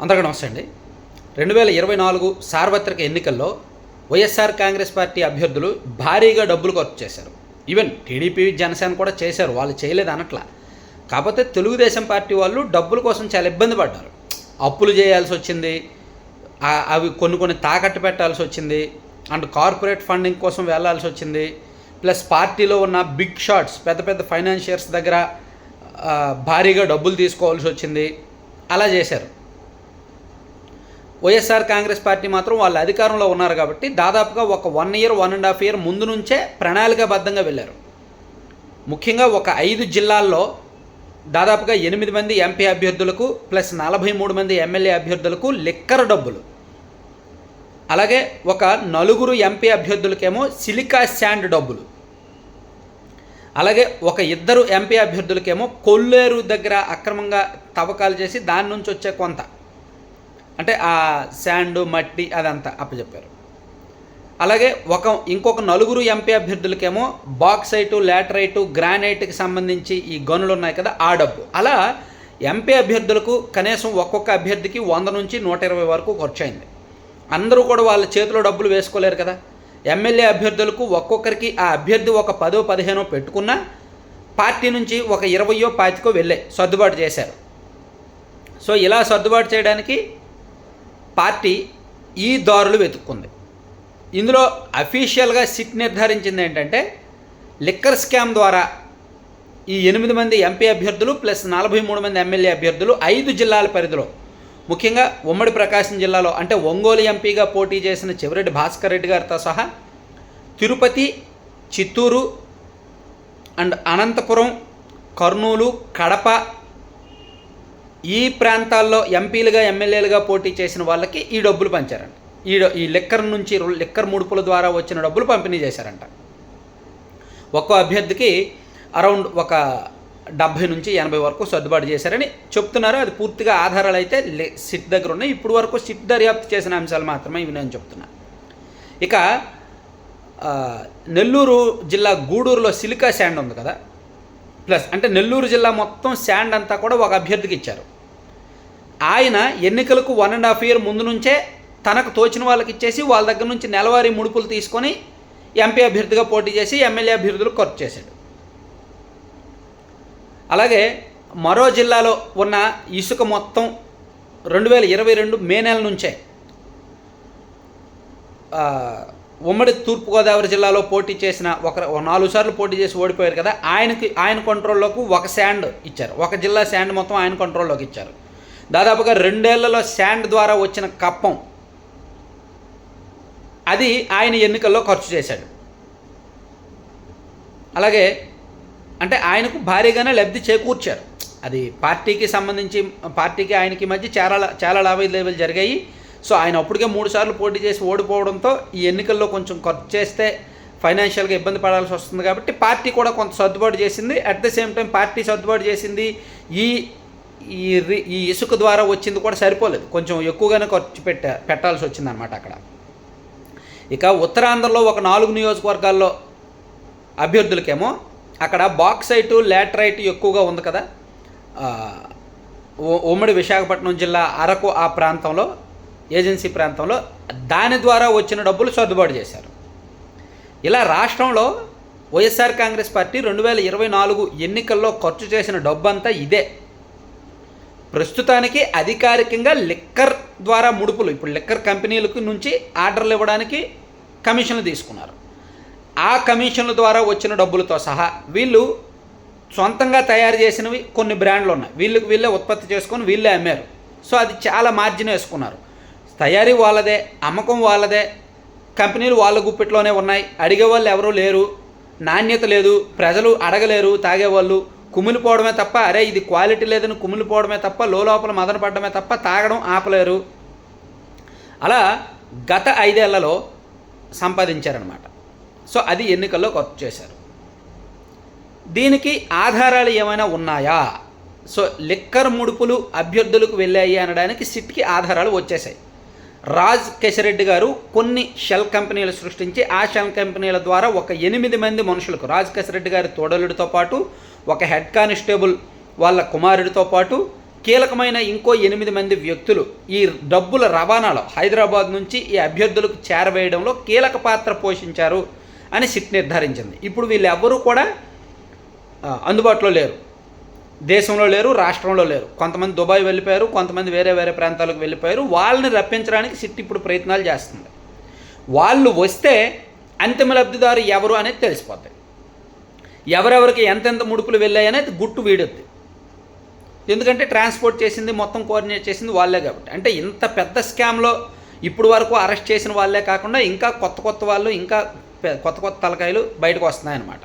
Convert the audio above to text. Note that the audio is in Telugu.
అందరికీ నమస్తే అండి. రెండు వేల ఇరవై నాలుగు సార్వత్రిక ఎన్నికల్లో వైఎస్ఆర్ కాంగ్రెస్ పార్టీ అభ్యర్థులు భారీగా డబ్బులు ఖర్చు చేశారు. ఈవెన్ టీడీపీ జనసేన కూడా చేశారు వాళ్ళు చేయలేదు అనట్లా. కాకపోతే తెలుగుదేశం పార్టీ వాళ్ళు డబ్బుల కోసం చాలా ఇబ్బంది పడ్డారు. అప్పులు చేయాల్సి వచ్చింది అవి కొన్ని కొన్ని తాకట్టు పెట్టాల్సి వచ్చింది అండ్ కార్పొరేట్ ఫండింగ్ కోసం వెళ్ళాల్సి వచ్చింది ప్లస్ పార్టీలో ఉన్న బిగ్ షాట్స్ పెద్ద పెద్ద ఫైనాన్షియర్స్ దగ్గర భారీగా డబ్బులు తీసుకోవాల్సి వచ్చింది అలా చేశారు. వైఎస్ఆర్ కాంగ్రెస్ పార్టీ మాత్రం వాళ్ళు అధికారంలో ఉన్నారు కాబట్టి దాదాపుగా ఒక one year one and half year ముందు నుంచే ప్రణాళికాబద్ధంగా వెళ్ళారు. ముఖ్యంగా ఒక ఐదు జిల్లాల్లో దాదాపుగా ఎనిమిది మంది ఎంపీ అభ్యర్థులకు ప్లస్ నలభై మూడు మంది ఎమ్మెల్యే అభ్యర్థులకు లిక్కర్ డబ్బులు. అలాగే ఒక నలుగురు ఎంపీ అభ్యర్థులకేమో సిలికా శాండ్ డబ్బులు. అలాగే ఒక ఇద్దరు ఎంపీ అభ్యర్థులకేమో కొల్లేరు దగ్గర అక్రమంగా తవ్వకాలు చేసి దాని నుంచి వచ్చే కొంత. అంటే ఆ శాండ్ మట్టి అదంతా అప్పచెప్పారు. అలాగే ఒక ఇంకొక నలుగురు ఎంపీ అభ్యర్థులకేమో బాక్సైటు లాటరైటు గ్రానైట్కి సంబంధించి ఈ గనులు ఉన్నాయి కదా ఆ డబ్బు. అలా ఎంపీ అభ్యర్థులకు కనీసం ఒక్కొక్క అభ్యర్థికి వంద నుంచి నూట ఇరవై వరకు ఖర్చు అయింది అందరూ కూడా వాళ్ళ చేతిలో డబ్బులు వేసుకోలేరు కదా. ఎమ్మెల్యే అభ్యర్థులకు ఒక్కొక్కరికి ఆ అభ్యర్థి ఒక పదో పదిహేనో పెట్టుకున్నా పార్టీ నుంచి ఒక ఇరవయో పాతికో వెళ్ళే సర్దుబాటు చేశారు. సో ఇలా సర్దుబాటు చేయడానికి పార్టీ ఈ దారులు వెతుక్కుంది. ఇందులో అఫీషియల్గా సిట్ నిర్ధారించింది ఏంటంటే లిక్కర్ స్కామ్ ద్వారా ఈ ఎనిమిది మంది ఎంపీ అభ్యర్థులు ప్లస్ నలభై మూడు మంది ఎమ్మెల్యే అభ్యర్థులు ఐదు జిల్లాల పరిధిలో ముఖ్యంగా ఉమ్మడి ప్రకాశం జిల్లాలో అంటే ఒంగోలు ఎంపీగా పోటీ చేసిన చెవిరెడ్డి భాస్కర్ రెడ్డి గారితో సహా తిరుపతి చిత్తూరు అండ్ అనంతపురం కర్నూలు కడప ఈ ప్రాంతాల్లో ఎంపీలుగా ఎమ్మెల్యేలుగా పోటీ చేసిన వాళ్ళకి ఈ డబ్బులు పంచారంట. ఈ ఈ లిక్కర్ నుంచి లిక్కర్ ముడుపుల ద్వారా వచ్చిన డబ్బులు పంపిణీ చేశారంట. ఒక్కో అభ్యర్థికి అరౌండ్ ఒక డెబ్భై నుంచి ఎనభై వరకు సర్దుబాటు చేశారని చెప్తున్నారు. అది పూర్తిగా ఆధారాలు అయితే సిట్ దగ్గర ఉన్నాయి ఇప్పుడు వరకు సిట్ దర్యాప్తు చేసిన అంశాలు మాత్రమే ఇవి నేను చెప్తున్నా. ఇక నెల్లూరు జిల్లా గూడూరులో సిలికా శాండ్ ఉంది కదా. ప్లస్ అంటే నెల్లూరు జిల్లా మొత్తం శాండ్ అంతా కూడా ఒక అభ్యర్థికి ఇచ్చారు. ఆయన ఎన్నికలకు వన్ అండ్ హాఫ్ ఇయర్ ముందు నుంచే తనకు తోచిన వాళ్ళకి ఇచ్చేసి వాళ్ళ దగ్గర నుంచి నెలవారీ ముడుపులు తీసుకొని ఎంపీ అభ్యర్థిగా పోటీ చేసి ఎమ్మెల్యే అభ్యర్థులు ఖర్చు చేశాడు. అలాగే మరో జిల్లాలో ఉన్న ఇసుక మొత్తం రెండు వేల ఇరవై రెండు మే నెల నుంచే ఉమ్మడి తూర్పుగోదావరి జిల్లాలో పోటీ చేసిన ఒక ఒక నాలుగు సార్లు పోటీ చేసి ఓడిపోయారు కదా ఆయనకి ఆయన కంట్రోల్లోకి ఒక శాండ్ ఇచ్చారు. ఒక జిల్లా శాండ్ మొత్తం ఆయన కంట్రోల్లోకి ఇచ్చారు. దాదాపుగా రెండేళ్ళలో శాండ్ ద్వారా వచ్చిన కప్పం. అది ఆయన ఎన్నికల్లో ఖర్చు చేశాడు. అలాగే అంటే ఆయనకు భారీగానే లబ్ధి చేకూర్చారు. అది పార్టీకి సంబంధించి పార్టీకి ఆయనకి మధ్య చాలా చాలా లావాదేవీలు జరిగాయి. సో ఆయన అప్పటికే మూడు సార్లు పోటీ చేసి ఓడిపోవడంతో ఈ ఎన్నికల్లో కొంచెం ఖర్చు చేస్తే ఫైనాన్షియల్గా ఇబ్బంది పడాల్సి వస్తుంది కాబట్టి పార్టీ కూడా కొంత సర్దుబాటు చేసింది. At the same time party సర్దుబాటు చేసింది ఈ ఈ ఈ ఇసుక ద్వారా వచ్చింది కూడా సరిపోలేదు. కొంచెం ఎక్కువగానే ఖర్చు పెట్ట పెట్టాల్సి వచ్చిందనమాట అక్కడ. ఇక ఉత్తరాంధ్రలో ఒక నాలుగు నియోజకవర్గాల్లో అభ్యర్థులకేమో అక్కడ బాక్సైటు లాటరైట్ ఎక్కువగా ఉంది కదా. ఉమ్మడి విశాఖపట్నం జిల్లా అరకు ఆ ప్రాంతంలో ఏజెన్సీ ప్రాంతంలో దాని ద్వారా వచ్చిన డబ్బులు సర్దుబాటు చేశారు. ఇలా రాష్ట్రంలో వైఎస్ఆర్ కాంగ్రెస్ పార్టీ రెండు వేల ఇరవై నాలుగు ఎన్నికల్లో ఖర్చు చేసిన డబ్బు అంతా ఇదే. ప్రస్తుతానికి అధికారికంగా లిక్కర్ ద్వారా ముడుపులు ఇప్పుడు లిక్కర్ కంపెనీలకు నుంచి ఆర్డర్లు ఇవ్వడానికి కమిషన్లు తీసుకున్నారు. ఆ కమిషన్ల ద్వారా వచ్చిన డబ్బులతో సహా వీళ్ళు సొంతంగా తయారు చేసినవి కొన్ని బ్రాండ్లు ఉన్నాయి. వీళ్ళు వీళ్ళే ఉత్పత్తి చేసుకొని వీళ్ళే అమ్మారు. సో అది చాలా మార్జిన్ వేసుకున్నారు. తయారీ వాళ్ళదే అమ్మకం వాళ్ళదే కంపెనీలు వాళ్ళ గుప్పిట్లోనే ఉన్నాయి. అడిగే వాళ్ళు ఎవరూ లేరు నాణ్యత లేదు ప్రజలు అడగలేరు తాగేవాళ్ళు కుమిలిపోవడమే తప్ప అరే ఇది క్వాలిటీ లేదని కుమిలిపోవడమే తప్ప లోపల మదన పడడమే తప్ప తాగడం ఆపలేరు. అలా గత ఐదేళ్ళలో సంపాదించారనమాట సో అది ఎన్నికల్లో ఖర్చు చేశారు. దీనికి ఆధారాలు ఏమైనా ఉన్నాయా? సో లిక్కర్ ముడుపులు అభ్యర్థులకు వెళ్ళాయి అనడానికి సిట్కి ఆధారాలు వచ్చేసాయి రాజ్ కేశరెడ్డి గారు కొన్ని షెల్ కంపెనీలు సృష్టించి ఆ షెల్ కంపెనీల ద్వారా ఒక ఎనిమిది మంది మనుషులకు రాజ్ కేశరెడ్డి గారి తోడలుడితో పాటు ఒక హెడ్ కానిస్టేబుల్ వాళ్ళ కుమారుడితో పాటు కీలకమైన ఇంకో ఎనిమిది మంది వ్యక్తులు ఈ డబ్బుల రవాణాలో హైదరాబాద్ నుంచి ఈ అభ్యర్థులకు చేరవేయడంలో కీలక పాత్ర పోషించారు అని సిట్ నిర్ధారించింది. ఇప్పుడు వీళ్ళెవ్వరూ కూడా అందుబాటులో లేరు. దేశంలో లేరు రాష్ట్రంలో లేరు. కొంతమంది దుబాయ్ వెళ్ళిపోయారు కొంతమంది వేరే వేరే ప్రాంతాలకు వెళ్ళిపోయారు. వాళ్ళని రప్పించడానికి సిట్ ఇప్పుడు ప్రయత్నాలు చేస్తుంది. వాళ్ళు వస్తే అంతిమ లబ్ధిదారు ఎవరు అనేది తెలిసిపోతాయి. ఎవరెవరికి ఎంతెంత ముడుపులు వెళ్ళాయి అనేది గుట్టు వీడుద్ది. ఎందుకంటే ట్రాన్స్పోర్ట్ చేసింది మొత్తం కోఆర్డినేట్ చేసింది వాళ్ళే కాబట్టి. అంటే ఇంత పెద్ద స్కామ్లో ఇప్పుడు వరకు అరెస్ట్ చేసిన వాళ్ళే కాకుండా ఇంకా కొత్త కొత్త వాళ్ళు ఇంకా కొత్త కొత్త తలకాయలు బయటకు వస్తున్నాయన్నమాట.